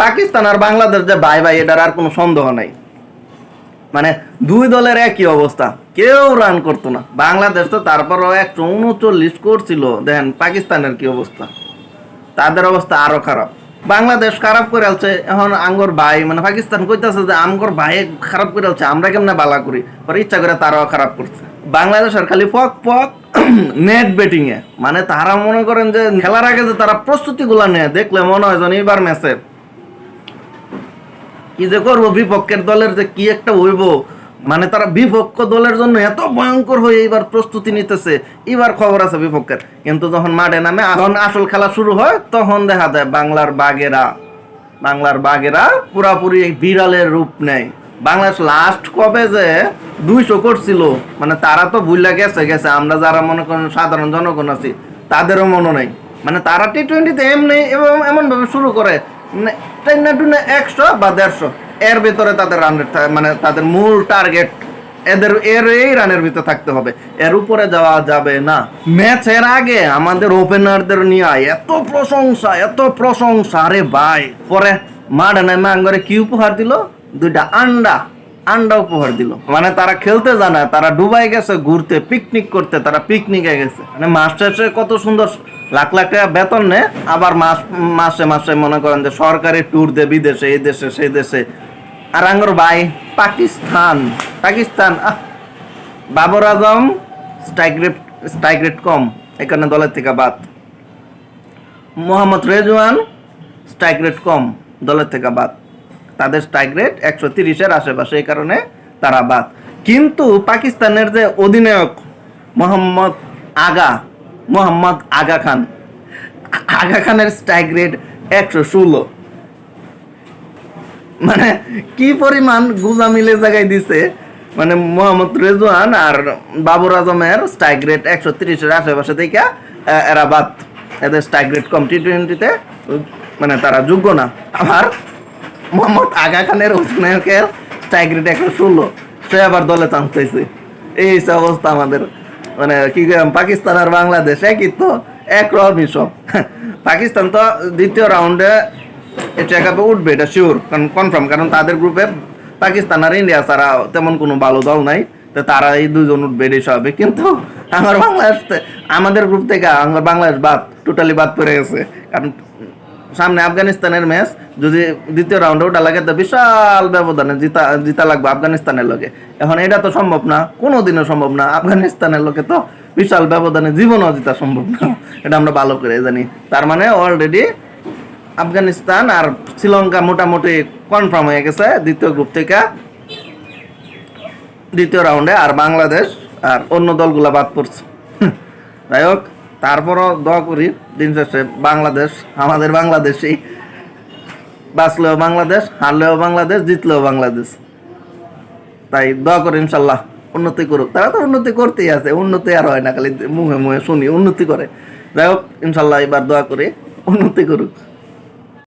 পাকিস্তান আর বাংলাদেশ যে ভাই ভাই, এটার আর কোনো সন্দেহ নাই। মানে দুই দলের একই অবস্থা, কেউ রান করতো না। বাংলাদেশ তো তারপরও একশো উনচল্লিশ করছিল, দেখেন পাকিস্তানের কি অবস্থা। তাদের অবস্থা আরও খারাপ। বাংলাদেশ খারাপ করে আছে এখন আঙ্গর ভাই মানে পাকিস্তান কইতাছে যে আমগর ভাই খারাপ করে আছে আমরা কেমনে বালা করি? পরে ইচ্ছা করে তারাও খারাপ করছে। বাংলাদেশের খালি পক পক নেট ব্যাটিং এ মানে তারা মনে করেন যে খেলার আগে যে তারা প্রস্তুতি গুলা নেয়, দেখলে মনে হয় যেন এবার ম্যাচে কি যে করব বিপক্ষের দলের যে কি একটা হইব মানে তারা বিপক্ষ দলের জন্য এত ভয়ঙ্কর হয়ে এবার প্রস্তুতি নিতেছে এবার খবর আছে বিপক্ষের। কিন্তু যখন মাঠে নামে এখন আসল খেলা শুরু হয়, তখন দেখা যায় বাংলার বাগেরা বাংলার বাগেরা পুরাপুরি বিড়ালের রূপ নেয়। বাংলাদেশ লাস্ট কবে যে দুইশো করছিল মানে তারা তো ভুলে গেছে গেছে। আমরা যারা মনে করেন সাধারণ জনগণ আছি, তাদেরও মনে নেই। মানে তারা টি টোয়েন্টিতে এমনি এবং এমনভাবে শুরু করে টেনে টুনে একশো বা দেড়শো। এর ভিতরে তাদের রান মানে তাদের মূল টার্গেট এদের, এর এই রানের ভিতরে থাকতে হবে। এর উপরে যাওয়া যাবে না। ম্যাচের আগে আমাদের ওপেনারদের নিয়ে এত প্রশংসা এত প্রশংসা। আরে ভাই, পরে মাঠে নেমে আঙ্গরে কি উপহার দিল? দুইটা আন্ডা আন্ডা উপহার দিল। মানে তারা খেলতে জানে, তারা ডুবাই গেছে, ঘুরতে পিকনিক করতে, তারা পিকনিকে গেছে। মানে মাস্টার কত সুন্দর লাখ লাখ টাকা বেতন নেয় আবার মাস মাসে মাসে মনে করেন যে সরকারি ট্যুর দেয় বিদেশে, এই দেশে, সেই দেশে। আর আঙ্গর ভাই, পাকিস্তান পাকিস্তান, আহ। বাবর আজম স্ট্রাইক রেট কম, এখানে দলের থেকে বাদ। মোহাম্মদ রেজওয়ান স্ট্রাইক কম, দলের থেকে বাদ। তাদের স্ট্রাইক একশো তিরিশের আশেপাশে, এই কারণে তারা বাদ। কিন্তু পাকিস্তানের যে অধিনায়ক মোহাম্মদ আগা মোহাম্মদ আগা খান। আগা খানের স্ট্রাইক রেট একশো ষোলো। মানে কি পরিমাণ গুজা মিলে জায়গায় দিছে মানে মোহাম্মদ রেজওয়ান আর বাবর আজমের স্ট্রাইক রেট একশো তিরিশের আশেপাশে থেকে এরা বাদ। এদের স্ট্রাইক রেট কম। টি টোয়েন্টিতে মানে তারা যোগ্য না। আবার মোহাম্মদ আগা খানের অধিনায়কের স্ট্রাইক রেট একশো ষোলো। সে আবার দলে চান্স পাইছে। এই অবস্থা আমাদের। মানে কি পাকিস্তান আর বাংলাদেশ একই তো একরকমই সব। পাকিস্তান তো দ্বিতীয় রাউন্ডে চেক আপে উঠবে, এটা শিওর কারণ কনফার্ম কারণ তাদের গ্রুপে পাকিস্তান আর ইন্ডিয়া ছাড়া তেমন কোনো ভালো দল নাই, তো তারা এই দুজন উঠবে এটাই স্বাভাবিক। কিন্তু আমার বাংলাদেশ আমাদের গ্রুপ থেকে আমার বাংলাদেশ বাদ টোটালি বাদ পড়ে গেছে। কারণ সামনে আফগানিস্তানের ম্যাচ যদি দ্বিতীয় রাউন্ডে ওটা লাগে তো বিশাল ব্যবধানে জিতা জিতা লাগবে আফগানিস্তানের লোকে। এখন এটা তো সম্ভব না কোনো দিনও সম্ভব না, আফগানিস্তানের লোকে তো বিশাল ব্যবধানে জীবনও জিতা সম্ভব না। এটা আমরা ভালো করে জানি। তার মানে অলরেডি আফগানিস্তান আর শ্রীলঙ্কা মোটামুটি কনফার্ম হয়ে গেছে দ্বিতীয় গ্রুপ থেকে। দ্বিতীয় রাউন্ডে আর বাংলাদেশ আর অন্য দলগুলা বাদ পড়ছে। যাই হোক তারপরও দোয়া করি, দিন শেষে বাংলাদেশ, আমাদের বাংলাদেশই। বাঁচলেও বাংলাদেশ, হারলেও বাংলাদেশ, জিতলেও বাংলাদেশ। তাই দোয়া করি ইনশাল্লাহ, উন্নতি করুক। তারা তো উন্নতি করতেই আছে, উন্নতি আর হয় না, খালি মুখে মুখে শুনি, উন্নতি করে। যাই হোক, ইনশাল্লাহ এবার দোয়া করি, উন্নতি করুক।